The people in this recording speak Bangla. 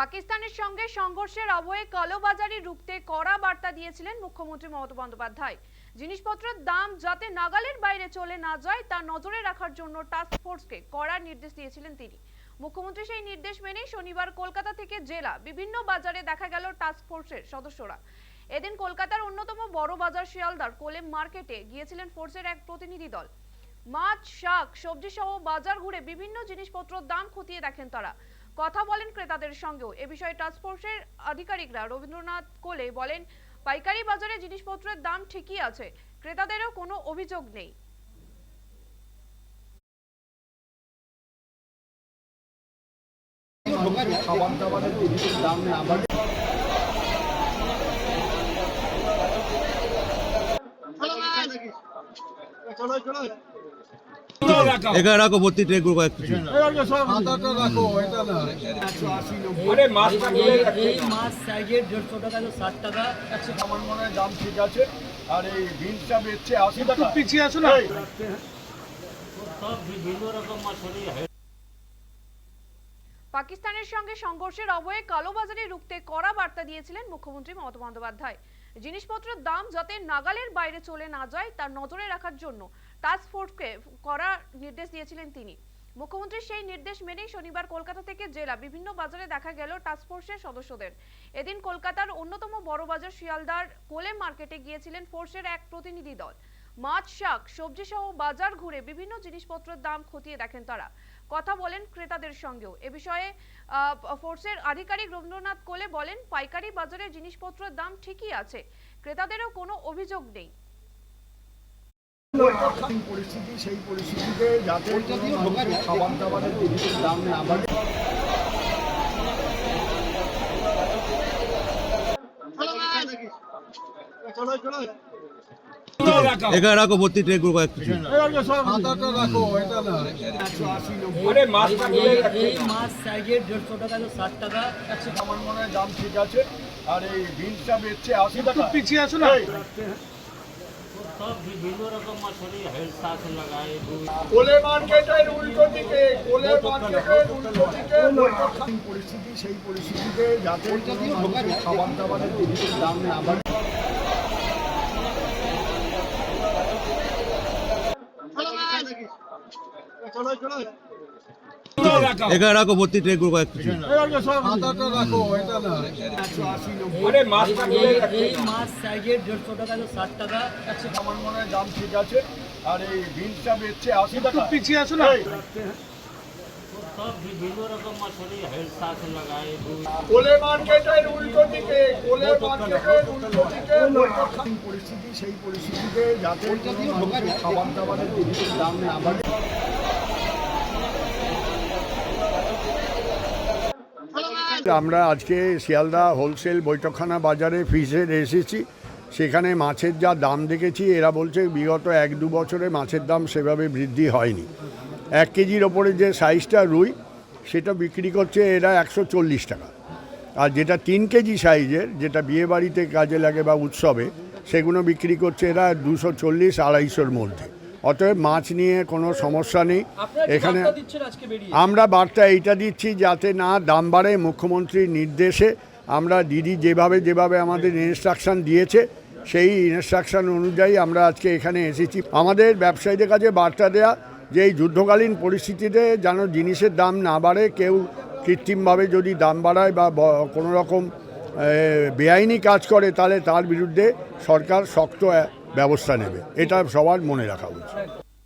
পাকিস্তানের সঙ্গে সংঘর্ষের আবহে কালোবাজারি রুখতে কড়া বার্তা দিয়েছিলেন মুখ্যমন্ত্রী মমতা বন্দ্যোপাধ্যায়। জিনিসপত্রের দাম যাতে নাগালের বাইরে চলে না যায়, তা নজরে রাখার জন্য টাস্ক ফোর্সকে কড়া নির্দেশ দিয়েছিলেন তিনি। মুখ্যমন্ত্রী সেই নির্দেশ মেনেই শনিবার কলকাতা থেকে জেলা, বিভিন্ন বাজারে দেখা গেল টাস্ক ফোর্সের সদস্যরা। এদিন কলকাতার অন্যতম বড় বাজার শিয়ালদার কোলেম মার্কেটে গিয়েছিলেন ফোর্সের এক প্রতিনিধি দল। মাছ, শাক সবজি সহ বাজার ঘুরে বিভিন্ন জিনিসপত্রের দাম খতিয়ে দেখেন তারা। কথা বলেন ক্রেতাদের সঙ্গেও। এ বিষয়ে টাস্কফোর্সের আধিকারিকরা রবীন্দ্রনাথ কোলে বলেন, পাইকারি বাজারে জিনিসপত্রের দাম ঠিকই আছে, ক্রেতাদেরও কোনো অভিযোগ নেই। না বাড়ে এখানে রাখো ভর্তি ট্রে গুলো কিছু মাছটা এই মাছ সাইজের দেড়শো টাকা ষাট টাকা। একশো আমার মনে হয় দাম ঠিক আছে। আর এই বিনসটা বেচছে আশি টাকা। পিছিয়ে আসো না? সব বিভিন্ন রকম মাছ পাকিস্তানের সঙ্গে সংঘর্ষের আবহে কালোবাজারি রুখতে কড়া বার্তা দিয়েছিলেন মুখ্যমন্ত্রী মমতা বন্দ্যোপাধ্যায়। জিনিসপত্রের দাম যাতে নাগালের বাইরে চলে না যায়, তা নজরে রাখার জন্য টাস্ক ফোর্সকে কড়া নির্দেশ দিয়েছিলেন তিনি। মুখ্যমন্ত্রীর সেই নির্দেশ মেনেই শনিবার কলকাতা থেকে জেলা বিভিন্ন বাজারে দেখা গেল টাস্ক ফোর্সের সদস্যদের। এদিন কলকাতার অন্যতম বড় বাজার শিয়ালদার কোলেম মার্কেটে গিয়েছিলেন ফোর্সের এক প্রতিনিধি দল। মাছ, শাক সবজি সহ বাজার ঘুরে বিভিন্ন জিনিসপত্রের দাম খতিয়ে দেখেন তারা। কথা বলেন ক্রেতাদের সঙ্গেও। এ বিষয়ে ফোর্সের আধিকারিক রবীন্দ্রনাথ কোলে বলেন, পাইকারি বাজারে জিনিসপত্রের দাম ঠিকই আছে, ক্রেতাদেরও কোনো অভিযোগ নেই। না বাড়ে এখানে রাখো ভর্তি ট্রে গুলো কয়েক কিছু। হাতাটা রাখো এটা না একশো আশি নব্বই আরে মাছটা করে এই এই মাছ সাইজের দেড়শো টাকা ষাট টাকা একশো আমার মনে হয় দাম ঠিক আছে। আর এই বেচছে আশি টাকা। পিছিয়ে আসো না। পরিস্থিতি সেই পরিস্থিতিতে যাতে খাবার দাবারের জিনিসের দাম না বাড়ে। এখানে রাখো ভর্তি ট্রে গুলো কয়েক কিছু। এই মাছ সাইজের দেড়শো টাকা তো ষাট টাকা একশো আমার মনে হয় দাম ঠিক আছে আর এই। বিনসটা বেচছে আশি টাকা পিছিয়ে আসো না। পরিস্থিতি সেই পরিস্থিতিতে যাতে খাবার দাবারের জিনিসের দাম না বাড়ে। আমরা আজকে শিয়ালদা হোলসেল বৈঠকখানা বাজারে ফিসের এসেছি। সেখানে মাছের যা দাম দেখেছি, এরা বলছে বিগত এক দু বছরে মাছের দাম সেভাবে বৃদ্ধি হয়নি। এক কেজির ওপরে যে সাইজটা রুই, সেটা বিক্রি করছে এরা একশো চল্লিশ টাকা। আর যেটা তিন কেজি সাইজের, যেটা বিয়ে বাড়িতে কাজে লাগে বা উৎসবে, সেগুলো বিক্রি করছে এরা দুশো চল্লিশ, আড়াইশোর মধ্যে। অতএব মাছ নিয়ে কোনো সমস্যা নেই। এখানে আমরা বার্তা এইটা দিচ্ছি যাতে না দাম বাড়ে মুখ্যমন্ত্রীর নির্দেশে। আমরা দিদি যেভাবে যেভাবে আমাদের ইনস্ট্রাকশন দিয়েছে সেই ইনস্ট্রাকশন অনুযায়ী আমরা আজকে এখানে এসেছি। আমাদের ব্যবসায়ীদের কাছে বার্তা দেয়া যে এই যুদ্ধকালীন পরিস্থিতিতে যেন জিনিসের দাম না বাড়ে কেউ কৃত্রিমভাবে যদি দাম বাড়ায় বা কোনো রকম বেআইনি কাজ করে তাহলে তার বিরুদ্ধে সরকার শক্ত ব্যবস্থা নেবে। এটা সবার মনে রাখা উচিত।